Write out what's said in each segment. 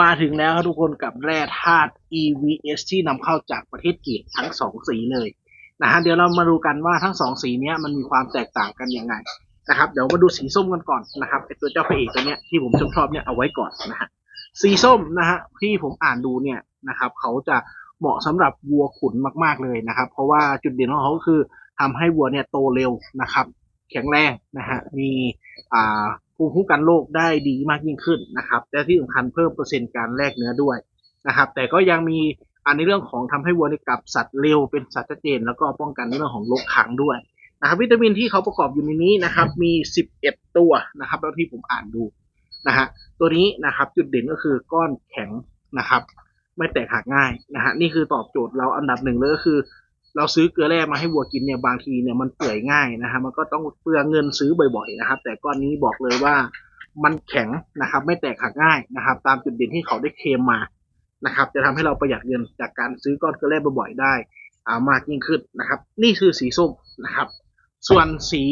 มาถึงแล้วครับทุกคนกับแร่ธาตุ EVS ที่นำเข้าจากประเทศจีนทั้งสองสีเลยนะฮะเดี๋ยวเรามาดูกันว่าทั้งสองสีนี้มันมีความแตกต่างกันยังไงนะครับเดี๋ยวมาดูสีส้มกันก่อนนะครับไอตัวเจ้าพระเอกตัวเนี้ยที่ผมชอบชอบเนี่ยเอาไว้ก่อนนะฮะสีส้มนะฮะที่ผมอ่านดูเนี่ยนะครับเขาจะเหมาะสำหรับวัวขุนมากๆเลยนะครับ เพราะว่าจุดเด่นของเขาคือทำให้วัวเนี่ยโตเร็วนะครับ แข็งแรงนะฮะมีอ่า ภูมิคุ้มกันโรคได้ดีมากยิ่งขึ้นนะครับและที่สำคัญเพิ่มเปอร์เซ็นต์การแลกเนื้อด้วยนะครับ แต่ก็ยังมีอันในเรื่องของทำให้วัวนี่กลับสัตว์เร็วเป็นสัตว์ชัดเจน แล้วก็ป้องกันในเรื่องของโรคขังด้วยนะครับ วิตามินที่เขาประกอบอยู่ในนี้นะครับ มี 11 ตัวนะครับแล้วที่ผมอ่านดูนะฮะตัวนี้นะครับจุดเด่นก็คือก้อนแข็งนะครับ ไม่แตกหักง่ายนะฮะนี่คือตอบโจทย์เราอันดับหนึ่งเลยก็คือ เราซื้อเกลือแร่มาให้วัวกินเนี่ยบางทีเนี่ยมันเปื่อยง่ายนะฮะมันก็ต้องเปลืองเงินซื้อบ่อยๆนะครับ แต่ก้อนนี้บอกเลยว่ามันแข็งนะครับ ไม่แตกหักง่ายนะครับ ตามจุดเด่นที่เขาได้เคลมมานะครับ จะทำให้เราประหยัดเงินจากการซื้อก้อนเกลือแร่บ่อยๆได้อ่ามากยิ่งขึ้นนะครับ นี่คือสีส้มนะครับ ส่วนสี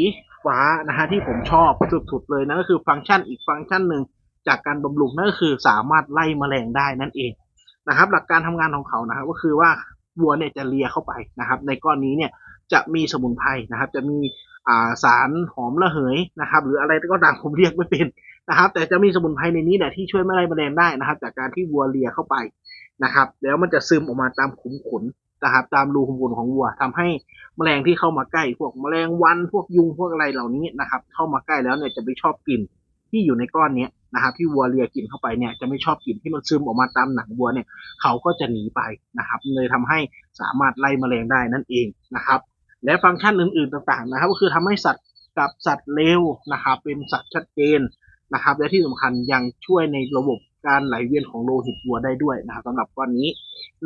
ฟ้านะฮะที่ผมชอบสุดๆเลยนั่นก็คือฟังก์ชันอีกฟังก์ชันหนึ่งจากการบำรุงนั่นก็คือสามารถไล่แมลงได้นั่นเองนะครับ หลักการทำงานของเขานะครับก็คือว่า วัวเนี่ยจะเลียเข้าไปนะครับ ในก้อนนี้เนี่ยจะมีสมุนไพรนะครับ จะมีาสารหอมระเหยนะครับ หรืออะไรก็ตามผมเรียกไม่เป็นนะครับ แต่จะมีสมุนไพรในนี้แหละที่ช่วยไม่ไล่แมลงได้นะครับ จากการที่วัวเลียเข้าไปนะครับ แล้วมันจะซึมออกมาตามขุมขนนะครับ ตามรูขุมขนของวัวทำให้แมลงที่เข้ามาใกล้ พวกแมลงวันพวกยุงพวกอะไรเหล่านี้นะครับ เข้ามาใกล้แล้วเนี่ยจะไม่ชอบกลิ่นที่อยู่ในก้อนเนี้ย นะครับที่วัวเลียกินเข้าไปเนี่ยจะไม่ชอบกลิ่นที่มันซึมออกมาตามหนังวัวเนี่ยเขาก็จะหนีไปนะครับเลยทำให้สามารถไล่แมลงได้นั่นเองนะครับ และฟังก์ชันอื่นๆต่างๆนะครับ ก็คือทำให้สัตว์กับสัตว์เร็วนะครับ เป็นสัตว์ชัดเจนนะครับ และที่สำคัญยังช่วยในระบบการไหลเวียนของโลหิตวัวได้ด้วยนะครับสำหรับก้อนนี้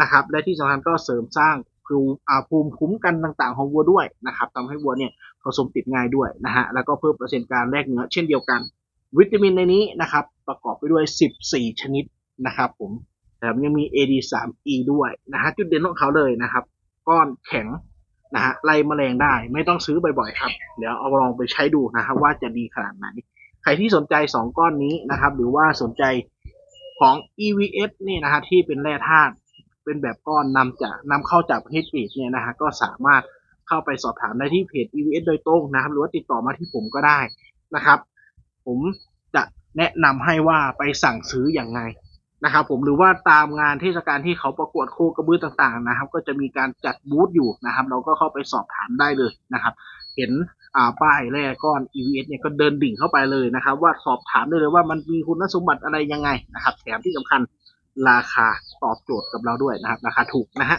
นะครับ และที่สำคัญก็เสริมสร้างภูมิอ่าภูมิคุ้มกันต่างๆ ของวัวด้วยนะครับทำให้วัวเนี่ยผสมติดง่ายด้วยนะฮะแล้วก็เพิ่มเปอร์เซ็นต์การแลกเนื้อเช่นเดียวกัน วิตามินในนี้นะครับ ประกอบไปด้วย 14 ชนิดนะครับ ผมแถมยังมี AD3E ด้วยนะฮะจุดเด่นของเขาเลยนะครับ ก้อนแข็งนะฮะไล่แมลงได้ไม่ต้องซื้อบ่อยๆครับ เดี๋ยวเอาลองไปใช้ดูนะครับว่าจะดีขนาดไหน ใครที่สนใจ 2 ก้อนนี้นะครับ หรือว่าสนใจของ EVS นี่นะฮะที่เป็นแร่ธาตุเป็นแบบก้อนนำจากนำเข้าจากประเทศจีนเนี่ยนะฮะก็สามารถเข้าไปสอบถามได้ที่เพจ EVS โดยตรงนะครับ หรือว่าติดต่อมาที่ผมก็ได้นะครับ ผมจะแนะนำให้ว่าไปสั่งซื้ออย่างไงนะครับผมหรือว่าตามงานเทศกาลที่เขาประกวดโคกระบือต่างๆนะครับ ก็จะมีการจัดบูธอยู่นะครับ เราก็เข้าไปสอบถามได้เลยนะครับ เห็นอ่าป้ายแรกก้อน EVS เนี่ยก็เดินดิ่งเข้าไปเลยนะครับ ว่าสอบถามได้เลยว่ามันมีคุณสมบัติอะไรยังไงนะครับ แถมที่สำคัญราคาตอบโจทย์กับเราด้วยนะครับ ราคาถูกนะฮะ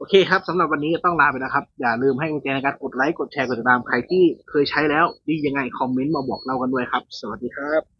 โอเคครับสำหรับวันนี้ก็ต้องลาไปนะครับ อย่าลืมให้กำลังใจในการกดไลค์กดแชร์กดติดตามใครที่เคยใช้แล้วดียังไงคอมเมนต์มาบอกเรากันด้วยครับ สวัสดีครับ